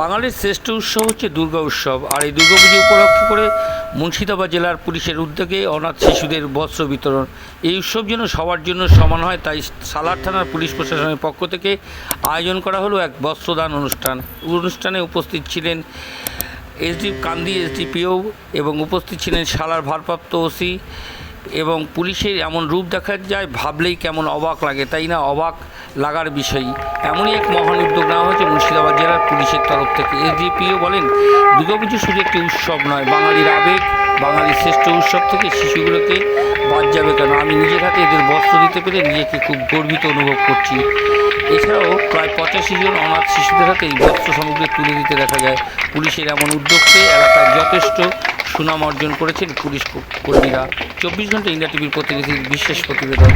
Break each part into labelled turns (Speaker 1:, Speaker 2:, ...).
Speaker 1: বাঙালির শ্রেষ্ঠ উৎসব হচ্ছে দুর্গা উৎসব। আর এই দুর্গাপুজো উপলক্ষে করে মুর্শিদাবাদ জেলার পুলিশের উদ্যোগে অনাথ শিশুদের বস্ত্র বিতরণ। এই উৎসব যেন সবার জন্য সমান হয়, তাই সালার থানার পুলিশ প্রশাসনের পক্ষ থেকে আয়োজন করা হলো এক বস্ত্রদান অনুষ্ঠান। অনুষ্ঠানে উপস্থিত ছিলেন এসডি কান্দি এসডিপিও এবং উপস্থিত ছিলেন সালার ভারপ্রাপ্ত ওসি এবং পুলিশের এমন রূপ দেখা যায়, ভাবলেই কেমন অবাক লাগে। তাই না? অবাক লাগার বিষয়। এমনই এক মহান উদ্যোগ নেওয়া হয়েছে মুর্শিদাবাদ জেলার পুলিশের তরফ থেকে। এসডিপিও বলেন দুর্গাপুজো শুধু একটি উৎসব নয়, বাঙালির আবেগ, বাঙালির শ্রেষ্ঠ উৎসব থেকে শিশুগুলোকে বাদ যাবে কেন? আমি নিজের হাতে এদের বস্ত্র দিতে পেরে নিজেকে খুব গর্বিত অনুভব করছি। এছাড়াও প্রায় পঁচাশি জন অনাথ শিশুদের হাতে এই বস্ত্র সামগ্রী তুলে দিতে দেখা যায়। পুলিশের এমন উদ্যোগকে এলাকায় যথেষ্ট সুনাম অর্জন করেছেন পুলিশ কর্মীরা। চব্বিশ ঘণ্টা ইন্ডিয়া টিভির প্রতিনিধির বিশেষ প্রতিবেদন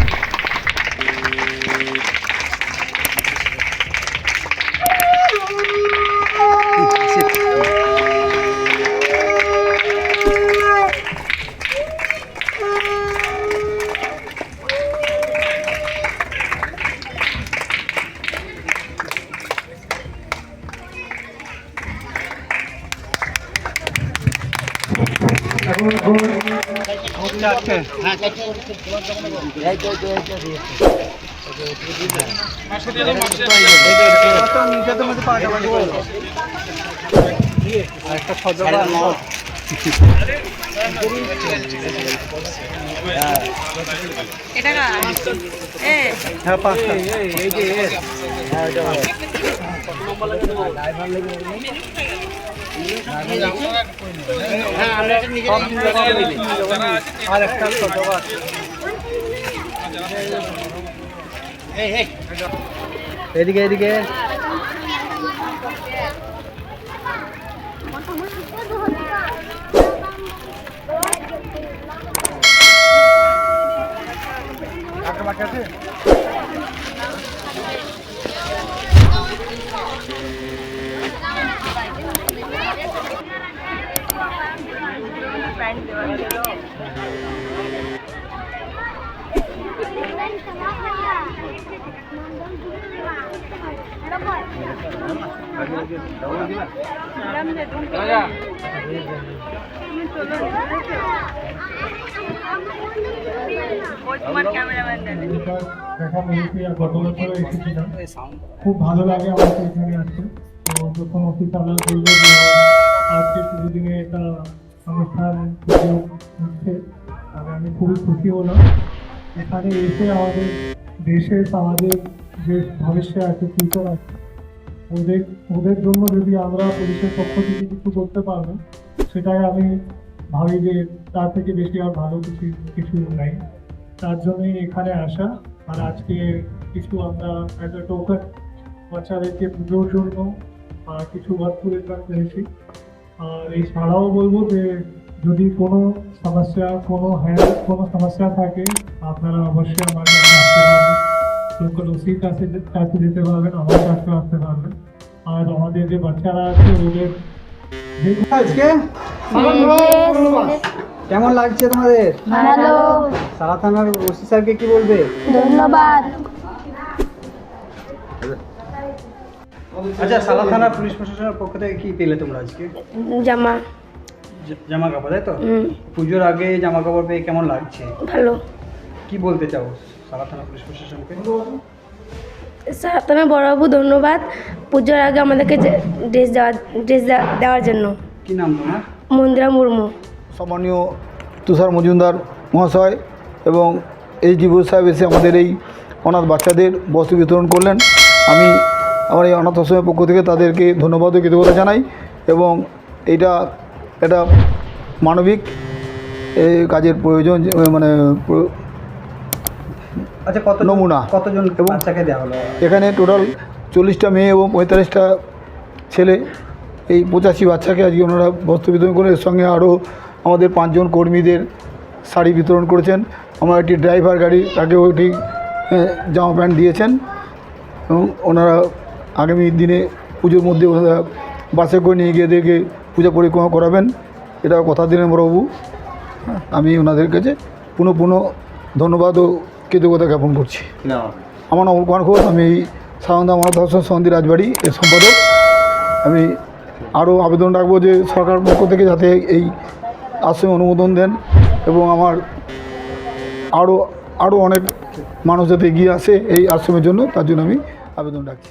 Speaker 2: এটা কার এ
Speaker 3: এদিকে এদিকে
Speaker 2: ওই তোমার ক্যামেরাম্যান দাদা
Speaker 4: দেখা মিলিয়ে আর গত বছর এসেছিলাম খুব ভালো লাগে আমাকে এখানে আসতে। তো যখন অফিস আমরা বলল যে আজকে পুরো দিনে একটা অনুষ্ঠান হচ্ছে আর আমি খুবই খুশি হলাম। এখানে এসে আমাদের দেশের, আমাদের যে ভবিষ্যৎ আছে ফিউচার আছে, ওদের ওদের জন্য যদি আমরা পুলিশের পক্ষ থেকে কিছু করতে পারব, সেটাই আমি ভাবি যে তার থেকে বেশি আর ভালো কিছু কিছু নাই। তার জন্যই এখানে আসা। আর আজকে কিছু আমরা অ্যাজ এ টোকেন বাচ্চাদেরকে পুজোর জন্য কিছু ওয়ার্কফুলের করে এসেছি। আর এই ছাড়াও বলব যে যদি কোনো সমস্যা কোনো হেলথ কোনো সমস্যা থাকে আপনারা অবশ্যই আমার কাছে আসতে পারবেন। লোকাল ওসির কাছে কাছে যেতে পারবেন আমার কাছেও আসতে পারবেন। আর আমাদের যে বাচ্চারা আছে ওদের যে
Speaker 3: আজকে? কেমন লাগছে তোমাদের?
Speaker 5: ভালো।
Speaker 3: সারা থানার ওসি স্যারকে কি বলবে?
Speaker 5: ধন্যবাদ।
Speaker 3: আচ্ছা সালা থানার পুলিশ প্রশাসনের পক্ষ থেকে কি পেলে তোমরা আজকে?
Speaker 5: জামা।
Speaker 3: জামা কাপড় তাই তো? পুজোর আগে জামা কাপড় পেয়ে কেমন লাগছে?
Speaker 5: ভালো।
Speaker 3: কি বলতে চাও সালা থানা পুলিশ প্রশাসনকে?
Speaker 5: স্যার আপনার বড়বাবু ধন্যবাদ পুজোর আগে আমাদেরকে ড্রেস দেওয়া ড্রেস দেওয়া- দেওয়ার জন্য।
Speaker 3: কি নাম তোমার?
Speaker 5: মন্দিরা মুর্মু।
Speaker 6: সম্মানীয় তুষার মজুমদার মহাশয় এবং এইচ ডি সাহেব এসে আমাদের এই অনাথ বাচ্চাদের বস্ত্র বিতরণ করলেন। আমি আমার এই অনাথ আশ্রমের পক্ষ থেকে তাদেরকে ধন্যবাদ ও কৃতজ্ঞতা জানাই এবং এটা একটা মানবিক এই কাজের প্রয়োজন মানে
Speaker 3: আচ্ছা কত
Speaker 6: নমুনা।
Speaker 3: কতজন
Speaker 6: এবং- এখানে টোটাল চল্লিশটা মেয়ে এবং পঁয়তাল্লিশটা ছেলে। এই পঁচাশি বাচ্চাকে আজকে ওনারা বস্ত্র বিতরণ করে এর সঙ্গে আরও আমাদের পাঁচজন কর্মীদের শাড়ি বিতরণ করেছেন। আমার একটি ড্রাইভার গাড়ি তাকেও একটি জামা প্যান্ট দিয়েছেন। এবং ওনারা আগামী দিনে পুজোর মধ্যে বাসে করে নিয়ে গিয়ে দেখে পূজা পরিক্রমা করাবেন এটা কথা দিলেন বড়বাবু। আমি ওনাদের কাছে পুনঃ পুনঃ ধন্যবাদ ও কৃতজ্ঞতা জ্ঞাপন করছি। আমার নাম কুমার ঘোষ, আমি সারন্দা মানব দর্শন সন্ধি রাজবাড়ি এর সম্পাদক। আমি আরও আবেদন রাখব যে সরকার পক্ষ থেকে যাতে এই আশ্রমে অনুমোদন দেন এবং আমার আরও আরও অনেক মানুষ যাতে এগিয়ে আসে এই আশ্রমের জন্য, তার জন্য আমি আবেদন রাখছি।